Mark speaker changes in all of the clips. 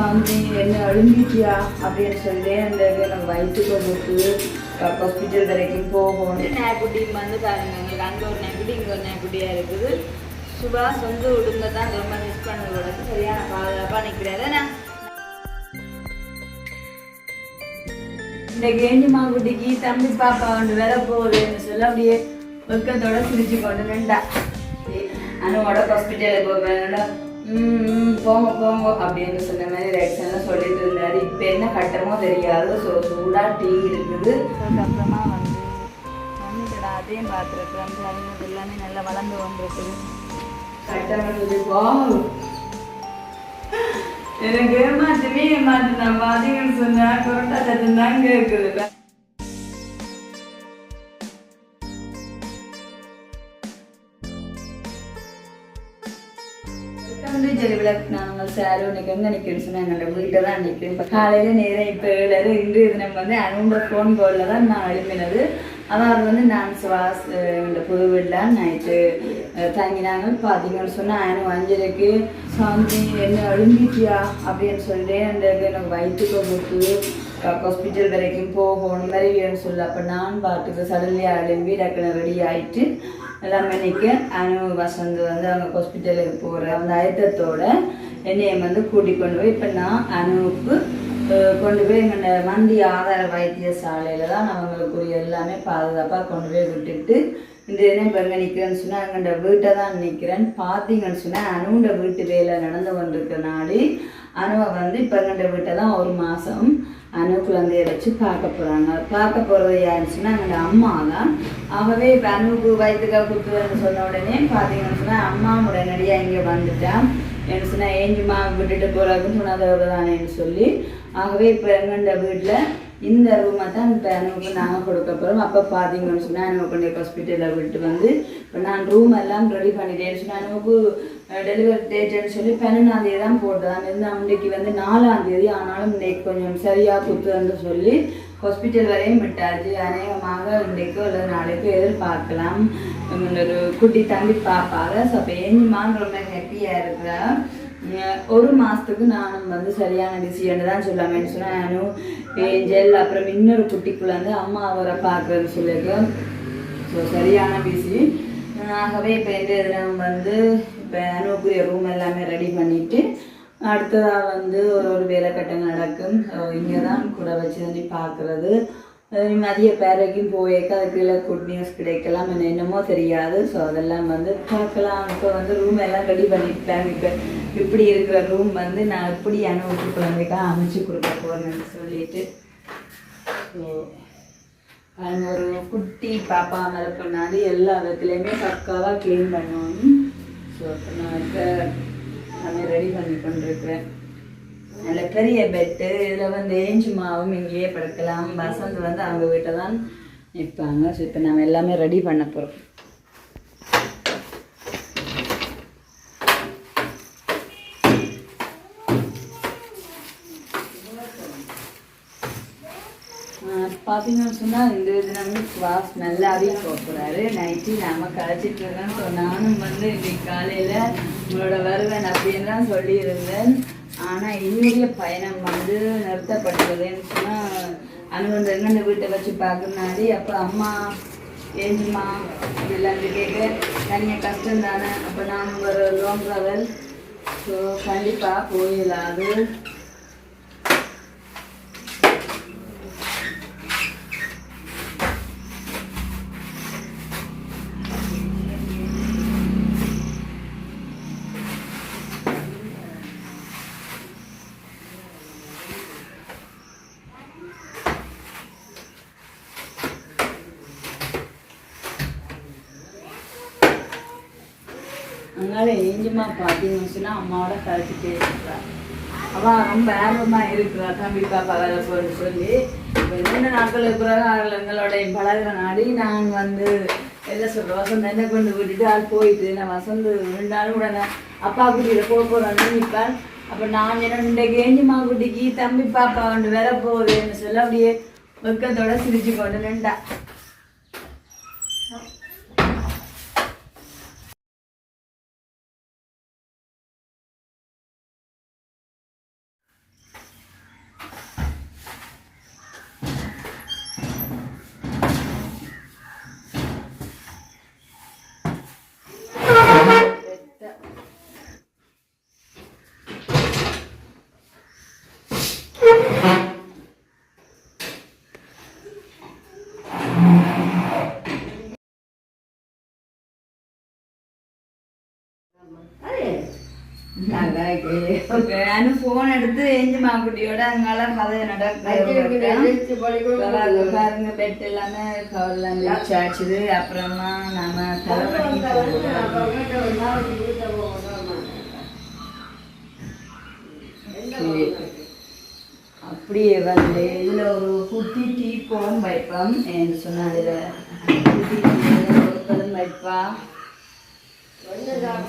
Speaker 1: சாந்தி என்ன அழுங்கிட்டியா அப்படின்னு சொல்லி அந்த நம்ம வயிற்றுக்கு கொடுத்து ஹாஸ்பிட்டல் வரைக்கும் போகணும் நேக்குட்டி வந்து பாருங்க எங்களுக்கு அங்கே ஒரு நேக்குட்டி இங்கே ஒரு நேக்குட்டியாக இருக்குது. சுபாஷ் வந்து உடுங்க தான் ரொம்ப மிஸ் பண்ணது கூட சரியான பாதுகாப்பாக நிற்கிறாரு இந்த கேண்டி மாங்குட்டிக்கு தம்பி பாப்பா வந்து வேற போகுதுன்னு சொல்ல அப்படியே வெக்கத்தோட சிரிச்சு கொண்டு நின்றா. அனுவோட ஹாஸ்பிட்டலுக்கு போவேன் போங்க போங்க அப்படின்னு சொன்ன மாதிரி ரெக்ஷன்லாம் சொல்லிட்டு இருந்தாரு. இப்போ என்ன கட்டமோ தெரியாது ஸோ சூடாக டீ இருக்குது அதுக்கப்புறமா வந்து வந்துடா அதையும் பார்த்துருக்குறேன் அது எல்லாமே நல்லா வளர்ந்து வந்திருக்குது கட்டம் வா எனக்கு ஏமாத்துமே ஏமாத்து நான் பாத்தீங்கன்னு சொன்னா கொரோட்டா சத்தம் தான் கேட்குது நாங்கள் சார் இன்னைக்கு எங்கே நிற்கிறேன்னு சொன்னால் எங்களோட வீட்டை தான் நிற்கிறேன் இப்போ காலையில் நேரம் இப்போ ஏழரை இன்று இது நம்ம வந்து அனுண்ட ஃபோன் காலில் தான் நான் எழுப்பினது. அதாவது வந்து நான் சுவாஸ் இந்த புது வீட்டில் நைட்டு தங்கினாங்க பார்த்தீங்கன்னு சொன்னால் அனு அஞ்சரைக்கு சாந்தி என்ன அழுங்கிட்டியா அப்படின்னு சொல்லிட்டு அந்த எனக்கு வயிற்றுக்கு கொடுத்து ஹாஸ்பிட்டல் வரைக்கும் போகணும் மாதிரி சொல்லி. அப்போ நான் பார்த்துட்டு சடன்லியாக எழும்பி டக்குனு ரெடி ஆயிட்டு எல்லாமே நிற்க அனு வசந்த் வந்து அவங்க ஹாஸ்பிட்டலுக்கு போகிற அந்த அழுத்தத்தோட என்னையை வந்து கூட்டி கொண்டு போய் இப்போ நான் அனுவுக்கு கொண்டு போய் எங்களோட மந்தி ஆதார வைத்தியசாலையில் தான் நான் அவங்களுக்குரிய எல்லாமே பாதுகாப்பாக கொண்டு போய் விட்டுட்டு இந்த என்ன இப்போ எங்கே நிற்கிறேன்னு சொன்னால் எங்கள்ட வீட்டை தான் நிற்கிறேன் பார்த்தீங்கன்னு சொன்னால் அனுண்ட வீட்டு வேலை நடந்து கொண்டிருக்கனாடி அனுவை வந்து இப்போ எங்கள்ட வீட்டை தான் ஒரு மாதம் அணு குழந்தைய வச்சு பார்க்க போகிறாங்க பார்க்க போகிறது யாருன்னு சொன்னால் எங்களோட அம்மா தான் அவவே இப்போ அணுவுக்கு வயிற்றுக்காக கொடுத்துருன்னு சொன்ன உடனே பார்த்தீங்கன்னு சொன்னால் அம்மா உடனடியாக இங்கே வந்துட்டான். என்ன சொன்னால் ஏஞ்சுமா விட்டுட்டு போகிறாங்கன்னு சொன்னதோட தானேன்னு சொல்லி ஆகவே இப்போ எங்கண்ட வீட்டில் இந்த ரூமை தான் இப்போ அணுவுக்கு நாங்கள் கொடுக்க போகிறோம் அப்போ பார்த்தீங்கன்னு சொன்னால் அணுவை ஹாஸ்பிட்டலில் விட்டு வந்து இப்போ நான் ரூம் எல்லாம் ரெடி பண்ணிட்டேன்னு சொன்னால் அணுவுக்கு டெலிவரி டேட்டுன்னு சொல்லி பதினொன்றாந்தேதி தான் போட்டதான் இருந்து அன்றைக்கு வந்து நாலாந்தேதி ஆனாலும் இன்றைக்கு கொஞ்சம் சரியாக குத்துன்னு சொல்லி ஹாஸ்பிட்டல் வரையும் விட்டாச்சு. அநேகமாக இன்றைக்கோ இல்லை நாளைக்கோ எதிர்பார்க்கலாம். ஒரு குட்டி தம்பி பார்ப்பாங்க ஸோ அப்போ ஏஞ்சிமான்னு ரொம்ப ஹாப்பியாக இருக்கிறேன் ஒரு மாதத்துக்கு நானும் வந்து சரியான டிசிஷன் தான் சொல்லாமேன்னு சொன்னேன் நானும் ஏஞ்சல் அப்புறம் இன்னொரு குட்டிக்குள்ளே வந்து அம்மா அவரை பார்க்குறேன்னு சொல்லியிருக்கேன் ஸோ சரியான பிசி ஆகவே இப்போ எந்த இதில் வந்து இப்போ அனுப்புரிய ரூம் எல்லாமே ரெடி பண்ணிவிட்டு அடுத்ததாக வந்து ஒரு ஒரு வேலை கட்டம் நடக்கும். ஸோ இங்கே தான் கூட வச்சு தண்ணி பார்க்குறது மதிய பேரைக்கும் போயிருக்க அதுக்குள்ளே குட் நியூஸ் கிடைக்கலாம் என்ன என்னமோ தெரியாது. ஸோ அதெல்லாம் வந்து பார்க்கலாம். இப்போ வந்து ரூம் எல்லாம் ரெடி பண்ணிட்டேன் இப்போ இப்படி இருக்கிற ரூம் வந்து நான் எப்படி அனுபவிச்சு குழந்தைக்காக அமைச்சு கொடுக்க போகிறேன்னு சொல்லிட்டு. ஸோ அவங்க ஒரு குட்டி பாப்பா மரப்பினாடி எல்லா விதத்துலேயுமே பக்காவாக க்ளீன் பண்ணுவோம் ஸோ இப்போ நான் இப்போ எல்லாமே ரெடி பண்ணி கொண்டிருக்கிறேன். நல்ல பெரிய பெட்டு இதில் வந்து ஏஞ்சு மாவும் இங்கேயே படுக்கலாம். வசந்த் வந்து அவங்க வீட்டை தான் நிற்பாங்க ஸோ இப்போ நம்ம எல்லாமே ரெடி பண்ண போகிறோம் பார்த்தீங்கன்னு சொன்னால் இந்த தினமும் சுவாஸ் நல்லாவே போகிறாரு நைட்டு நாம கழிச்சிட்டு இருக்கேன் ஸோ நானும் வந்து இன்னைக்கு காலையில் உங்களோட வருவேன் அப்படின்னு தான் சொல்லியிருந்தேன். ஆனால் என்னுடைய பயணம் வந்து நிறுத்தப்பட்டதுன்னு சொன்னால் அனுபவம் வந்து வீட்டை வச்சு பார்க்கறனாடி அப்போ அம்மா ஏஞ்சுமா இதெல்லாம் கேட்க தனியாக கஷ்டம் தானே அப்போ நான் ஒரு லோன் ட்ராவல் ஸோ கண்டிப்பாக போயிடலாது அதனால ஏஞ்சுமா பார்த்தீங்கன்னு சொன்னா அம்மாவோட கழிச்சுட்டே இருக்கிறா அவள் ரொம்ப ஆர்வமாக இருக்கிறா. தம்பி பாப்பா வேலை போன்னு சொல்லி. என்னென்ன நாட்கள் இருக்கிறாரோ அவர்கள் எங்களுடைய பழகிற நாடி நான் வந்து என்ன சொல்கிறேன் வசந்த் என்ன கொண்டு விட்டுட்டு ஆள் போயிட்டு நான் வசந்து ரெண்டு நாள் கூட நான் அப்பா குட்டியில் போக போகிறேன்னு நிற்பாள் அப்போ நான் என்ன இந்த கேஞ்சிமா குட்டிக்கு தம்பி பாப்பா வந்து வேற போகுதுன்னு சொல்ல அப்படியே வெக்கத்தோட சிரிச்சு கொண்டு நின்றா. அனு போன் எடுத்து ஏஞ்சு மாக்குட்டியோட அங்கால கதை நடக்குது பாருங்க பெட் எல்லாமே கவர்லாம் வச்சாச்சுது அப்புறமா நாம தலைவணி அப்படியே வந்து இதுல ஒரு குட்டி டீ போன் வைப்போம் என்று சொன்னா அதுல குட்டி டீ கொடுப்பதும் வைப்பா அடுத்ததான்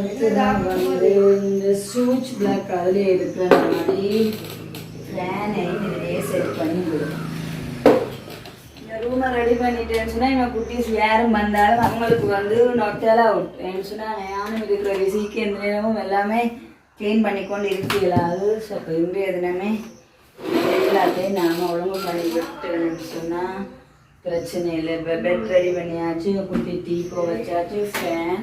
Speaker 1: வந்து இந்த சூச் பிளாக் அதில் இருக்கிற மாதிரி ஃபேனை நிறைய செட் பண்ணி கொடுக்கும் இந்த ரூமை ரெடி பண்ணிட்டேன்னு சொன்னால் எங்கள் குட்டீஸ் யாரும் வந்தாலும் அவங்களுக்கு வந்து நொட்டல அவுட் ஏன்னு சொன்னால் நானும் இருக்கிற விசிக்கு எந்த நேரமும் எல்லாமே க்ளீன் பண்ணி கொண்டு இருக்கலாது ஸோ இப்போ இன்றைய தினமே எல்லாத்தையும் நாம் ஒழுங்கு பண்ணி விட்டுன்னு சொன்னால் பிரச்சனை இல்லை. இப்போ பெட் ரெடி பண்ணியாச்சு குட்டி டீ போ வச்சாச்சு ஃபேன்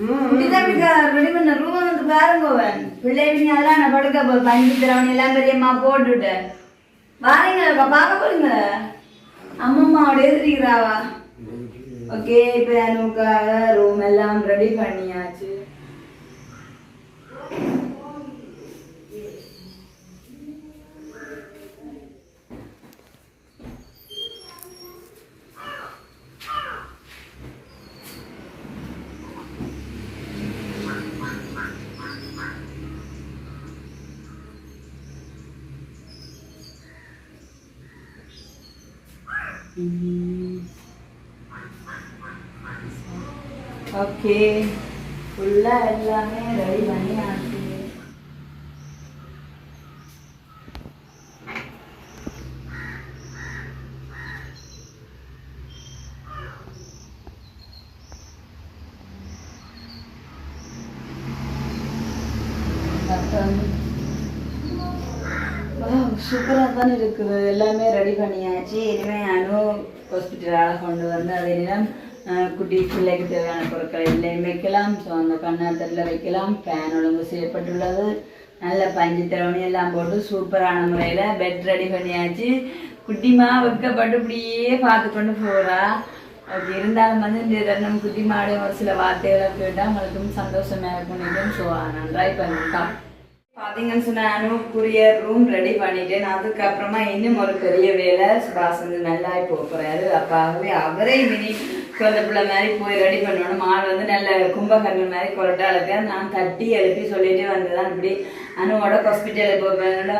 Speaker 1: ரெடி ரூம் வந்து பாருங்கவன் பிள்ளைவிங்க எல்லாம் நான் படுக்க பஞ்சு திரவணி எல்லாம் பெரியம்மா போட்டுட்டேன் வாரீங்களா பார்க்க போறீங்க? அம்மம்மா அவட எதிரிக்கிறாவா ஓகே இப்போ எனக்காக ரூம் எல்லாம் ரெடி பண்ணியாச்சு. Mm-hmm. ஓகே ஃபுல்லாக எல்லாமே ரெடி பண்ணியாச்சு. ஆச்சு சூப்பராக தானே இருக்குது. எல்லாமே ரெடி பண்ணியா பண்ணியாச்சு இனிமேல் அனு ஹாஸ்பிட்டலால் கொண்டு வந்து அதே நேரம் குட்டி பிள்ளைக்கு தேவையான பொருட்கள் எல்லாம் வைக்கலாம். ஸோ அந்த கண்ணாத்தரில் வைக்கலாம். ஃபேன் ஒழுங்கு செய்யப்பட்டுள்ளது. நல்ல பஞ்சு திரவணி எல்லாம் போட்டு சூப்பரான முறையில் பெட் ரெடி பண்ணியாச்சு. குட்டிமா வைக்கப்பட்டு இப்படியே பார்த்து கொண்டு போகிறா அப்படி இருந்தாலும் வந்து இந்த தருணம் குட்டி மாடு ஒரு சில வார்த்தைகளை கேட்டால் அவங்களுக்கும் சந்தோஷமாக இருக்கும் ஸோ நன்றாய் பண்ணிட்டான் பார்த்தீங்கன்னு சொன்னேன் அனுப்புரிய ரூம் ரெடி பண்ணிட்டேன். அதுக்கப்புறமா இன்னும் ஒரு பெரிய வேலை சுபாஷ் வந்து நல்லா போக போறாரு. அவரே மினி குழந்தை பிள்ளை மாதிரி போய் ரெடி பண்ணணும். ஆள் வந்து நல்ல கும்பகர்ணன் மாதிரி கொரட்டா இருக்கு. நான் தட்டி எழுப்பி சொல்லிட்டே வந்ததான் இப்படி அனுவோட ஹாஸ்பிட்டலுக்கு போவேன்.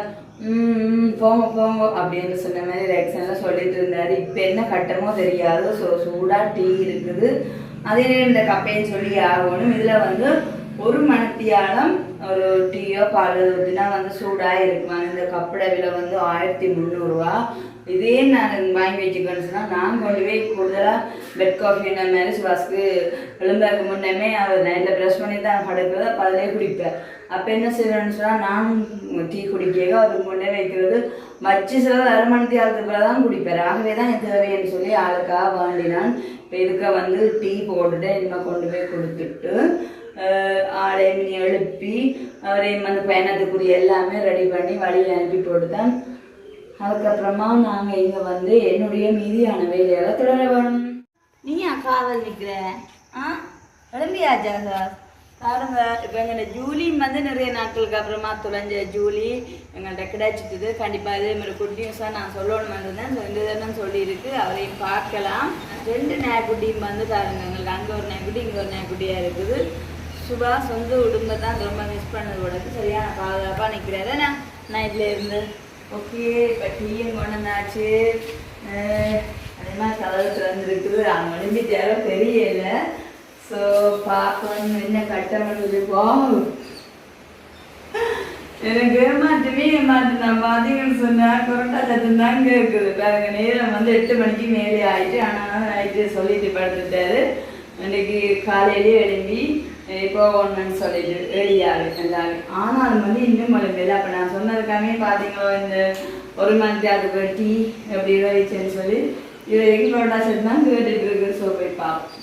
Speaker 1: ம் போங்க போங்க அப்படின்னு சொன்ன மாதிரி ரெக்ஷன்லாம் சொல்லிட்டு இருந்தாரு. இப்போ என்ன கட்டமோ தெரியாது. ஸோ சூடாக டீ இருக்குது. அதே நேரம் இந்த கப்பையும் சொல்லி ஆகணும். இதில் வந்து ஒரு மணத்தியாலம் ஒரு டீயோ பால் ஊற்றினா வந்து சூடாக இருக்கும் இந்த கப்படை விலை வந்து ஆயிரத்தி முந்நூறுரூவா இதே நான் வாங்கி வச்சுக்கணும்னு சொன்னால் நான் கொண்டு போய் கூடுதலாக பெட் காஃபி என்ன மேரேஜ் வாஸ்க்கு எழுந்தாக்கு முன்னமே அவர் நைட்டில் ப்ரெஷ் பண்ணி தான் படுக்கிறது அப்போ அதிலே குடிப்பேன். அப்போ என்ன செய்வேன்னு சொன்னால் நானும் டீ குடிக்க அதுக்கு முன்னே வைக்கிறது மச்சு சில அரை ஆளுக்குள்ள தான் குடிப்பார் ஆகவே தான் இது தேவைன்னு சொல்லி ஆளுக்காக வாண்டினான். இப்போ இதுக்கு வந்து டீ போட்டுட்டு இனிமேல் கொண்டு போய் கொடுத்துட்டு ஆளையும் எழுப்பி அவரையும் வந்து பயணத்துக்குரிய எல்லாமே ரெடி பண்ணி வழியில் அனுப்பி போட்டுதான் அதுக்கப்புறமா நாங்கள் இங்கே வந்து என்னுடைய மீதியான வேலையால் தொடர வேணும் நீயா காவல் நிற்கிற ஆ? எழும்பியா சார் பாருங்க இப்போ எங்கள்ட ஜூலி வந்து நிறைய நாட்களுக்கு அப்புறமா தொலைஞ்ச ஜூலி எங்கள்கிட்ட கிடைச்சிட்டுது. கண்டிப்பாக இதே மாதிரி குட் நியூஸாக நான் சொல்லணும்னு இருந்தேன் ரெண்டு தினம் சொல்லியிருக்கு. அவரையும் பார்க்கலாம். ரெண்டு நாய்க்குட்டியும் வந்து பாருங்க எங்களுக்கு அங்கே ஒரு நாய்க்குட்டி இங்கே ஒரு நாய்க்குட்டியாக இருக்குது. சுபா சொந்த உடம்பை தான் ரொம்ப மிஸ் பண்ணது உடனே சரியான பாதுகாப்பாக நிற்கிறாரு நான் நைட்டில் இருந்து ஓகே இப்போ டீயும் கொண்டு வந்தாச்சு. அதே மாதிரி கதவு திறந்துருக்குது அவங்க எழும்பி தேவை தெரியலை. ஸோ பார்க்கணும் என்ன கட்டணும் சொல்லி வாவ். எனக்கு ஏமாற்றமே ஏமாற்று. நான் பார்த்தீங்கன்னு சொன்னால் கொரோட்டா சத்தம் தான் கேட்குது. பாருங்க நேரம் வந்து எட்டு மணிக்கு மேலே ஆயிட்டு ஆனால் நைட்டு சொல்லிட்டு படுத்துட்டாரு. இன்னைக்கு காலையிலே எழும்பி போகணும்னு சொல்லிட்டு ரெடியாகு எல்லாரும். ஆனாலும் வந்து இன்னும் எழும்பல. அப்போ நான் சொன்னதுக்காமே பார்த்தீங்களோ இந்த ஒரு மந்த் அதுக்கு டீ எப்படி வச்சுன்னு சொல்லி இது வரைக்கும் கொரோட்டா சத்தம் தான் கேட்டுட்டு இருக்கு. ஸோ போய் பார்ப்போம்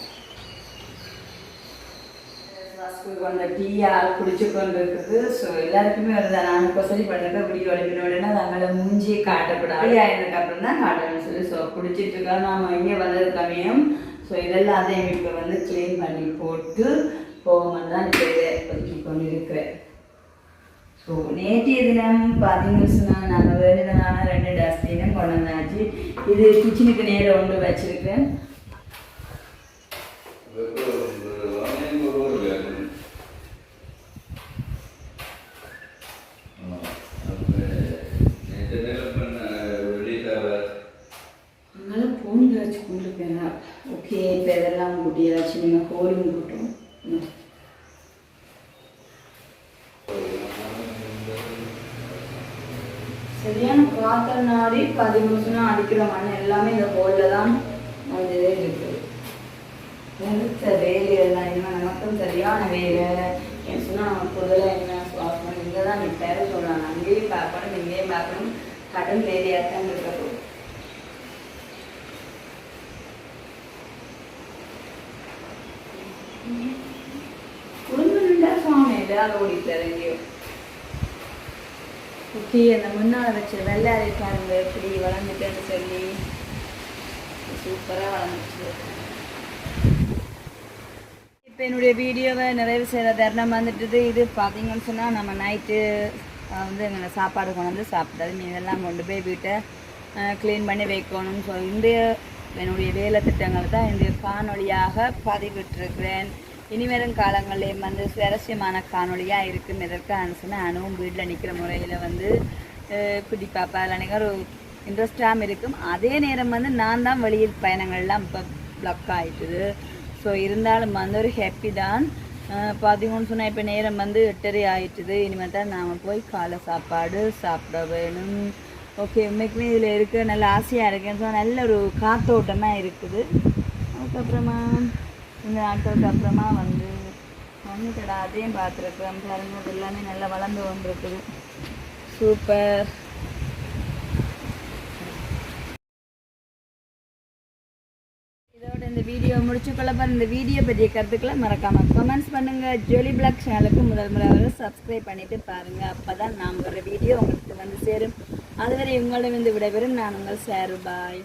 Speaker 1: ஸ்கூலுக்கு வந்த டீயா குடிச்சு கொண்டு இருக்குது ஸோ எல்லாருக்குமே வருது. நான் கொசரி பண்ணுறது அப்படி வலிப்பின உடனே தங்களை மூஞ்சியை காட்டக்கூடாது. ஆயிருந்ததுக்கு அப்புறம் தான் காட்டணும்னு சொல்லி. ஸோ குடிச்சிட்டு இருக்கோம். நாம இங்கே வந்தது கம்மியும் ஸோ இதெல்லாம் அதையும் இப்போ வந்து க்ளீன் பண்ணி போட்டு போகணும் தான் இப்போ இதை ஒதுக்கி கொண்டு இருக்கிறேன் ஸோ நேற்றைய தினம் பார்த்தீங்கன்னு சொன்னால் நாங்கள் வேணுதனால ரெண்டு டஸ்ட்பினும் கொண்டு வந்தாச்சு. இது கிச்சனுக்கு நேரம் ஒன்று வச்சிருக்கேன் அதனால பூண்டு வச்சு கொண்டு போயிடலாம் ஓகே இப்போ இதெல்லாம் கூட்டியாச்சு நீங்கள் கோழியும் கூட்டும் ம். சரியான காத்தல் நாடி பதிமூணுனா அடிக்கிற மண் எல்லாமே இந்த ஹோலில் தான் வந்து இருக்குது. நிறுத்த வேலை எல்லாம் என்ன நமக்கும் சரியான வேலை ஏன் சொன்னால் நம்ம முதல்ல என்ன சுவாசம் இங்கே தான் நீ பேர சொல்லலாம் அங்கேயும் பார்க்கணும் இங்கேயும் பார்க்கணும். கடன் வேலையாக தான் இருக்கணும் குடும்பம் சுவாமி. எல்லாரும் ஓடிட்டாரு எங்கேயோ குட்டி அந்த முன்னால் வச்ச வெள்ளாரி பாருங்க எப்படி வளர்ந்துட்டேன்னு சொல்லி. சூப்பராக வளர்ந்துச்சு. இப்போ என்னுடைய வீடியோவை நிறைவு செய்கிற தருணம் வந்துட்டுது. இது பார்த்தீங்கன்னு சொன்னால் நம்ம நைட்டு வந்து எங்களை சாப்பாடு கொண்டு வந்து சாப்பிட்டது. நீ இதெல்லாம் கொண்டு போய் வீட்டை க்ளீன் பண்ணி வைக்கணும்னு சொல்லி இந்த என்னுடைய வேலை திட்டங்களை தான் இந்த காணொலியாக பதிவிட்டிருக்கிறேன். இனிவரும் காலங்களில் வந்து சுவாரஸ்யமான காணொளியாக இருக்கும். எதற்கான சொன்னால் அணுவும் வீட்டில் நிற்கிற முறையில் வந்து குட்டி பாப்பா இல்லைன்னா ஒரு இன்ட்ரெஸ்டாகவும் இருக்கும். அதே நேரம் வந்து நான் தான் வெளியில் பயணங்கள்லாம் இப்போ ப்ளக் ஆகிட்டுது ஸோ இருந்தாலும் வந்து ஒரு ஹாப்பி தான். பார்த்தீங்கன்னு சொன்னால் இப்போ நேரம் வந்து எட்டரை ஆகிட்டுது இனிமேல் தான் நாம் போய் காலை சாப்பாடு சாப்பிட வேணும். ஓகே உண்மைக்குமே இதில் இருக்க நல்ல ஆசையாக இருக்குன்னு சொன்னால் நல்ல ஒரு காத்தோட்டமாக இருக்குது. அதுக்கப்புறமா இந்த நாட்களுக்கு அப்புறமா வந்து மண்ணு கடை அதையும் பார்த்துருக்குறேன் பாருங்க அது எல்லாமே நல்லா வளர்ந்து வந்துருக்குது. சூப்பர். இதோட இந்த வீடியோ முடிச்சுக்கொள்ள பாரு இந்த வீடியோ பற்றிய கருத்துக்களை மறக்காம கமெண்ட்ஸ் பண்ணுங்க. ஜோலி பிளாக் சேனலுக்கு முதல் முறை சப்ஸ்கிரைப் பண்ணிட்டு பாருங்க. அப்பதான் நான் வர வீடியோ உங்களுக்கு வந்து சேரும். அதுவரை உங்களிடம் வந்து விடைபெறும். நான் உங்கள் சேரு பாய்